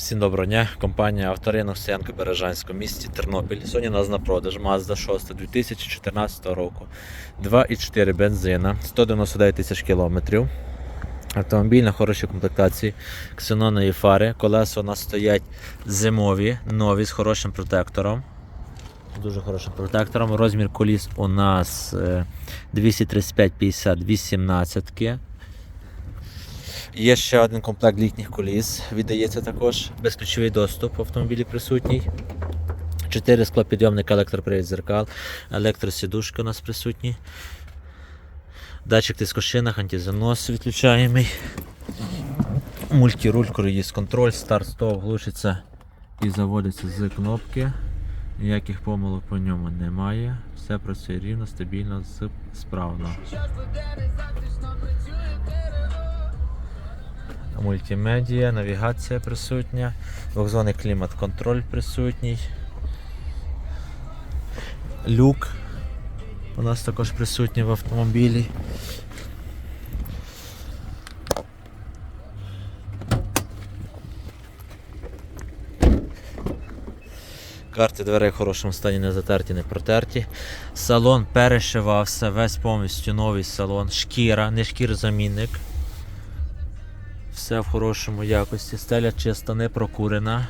Всім доброго дня. Компанія Авторинок Стоянка Бережанську в місті Тернопіль. Сьогодні у нас на продаж Mazda 6 2014 року. 2,4 бензина, 199 тисяч кілометрів. Автомобіль на хорошій комплектації, ксенонові фари. Колеса у нас стоять зимові, нові з хорошим протектором. Дуже хорошим протектором. Розмір коліс у нас е, 235-50 18 Є ще один комплект літніх коліс. Віддається також безключовий доступ в автомобілі присутній. Чотири склопідйомника, електропривід зеркал, електросідушки у нас присутні. Датчик тискошинах, антизанос відключаємий. Мультируль, круїз контроль, старт стоп глушиться і заводиться з кнопки. Ніяких помилок по ньому немає. Все працює рівно, стабільно, справно. Мультимедіа, навігація присутня, двохзонний клімат-контроль присутній. Люк у нас також присутній в автомобілі. Карти дверей в хорошому стані не затерті, не протерті. Салон перешивався, весь повністю новий салон. Шкіра, не шкір-замінник. Все в хорошому якості. Стеля чиста, не прокурена.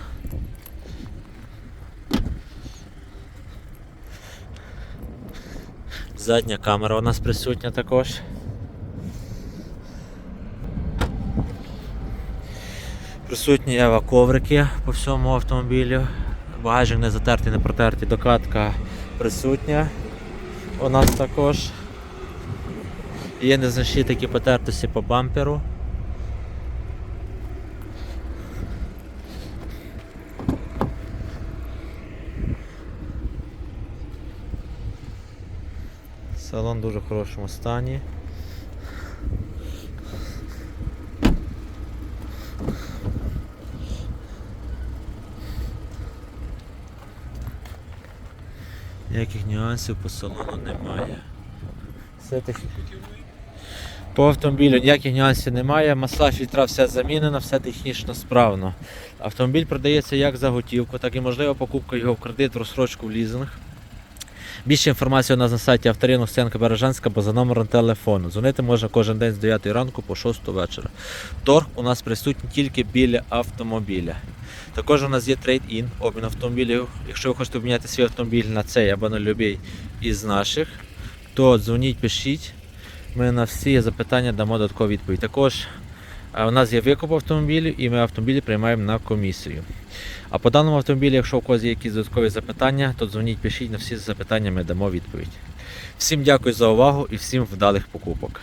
Задня камера у нас присутня також. Присутні ева коврики по всьому автомобілю. Багажник не затертий, не протертий, докатка присутня. У нас також. Є незначні такі потертості по бамперу. Салон в дуже хорошому стані. Ніяких нюансів по салону немає. Все. По автомобілю ніяких нюансів немає, масла фільтра все замінено, все технічно справно. Автомобіль продається як за готівку, так і можлива покупка його в кредит, в розсрочку в лізинг. Більше інформації у нас на сайті авторинок Сценка Бережанська, бо за номером телефону. Дзвонити можна кожен день з 9 ранку по 6 вечора. Торг у нас присутній тільки біля автомобіля. Також у нас є трейд-ін, обмін автомобілів. Якщо ви хочете обміняти свій автомобіль на цей або на будь-який із наших, то дзвоніть, пишіть. Ми на всі запитання дамо додаткову відповідь. Також е, у нас є викуп автомобілів і ми автомобілі приймаємо на комісію. А по даному автомобілі, якщо у когось є якісь додаткові запитання, то дзвоніть, пишіть на всі запитання, ми дамо відповідь. Всім дякую за увагу і всім вдалих покупок.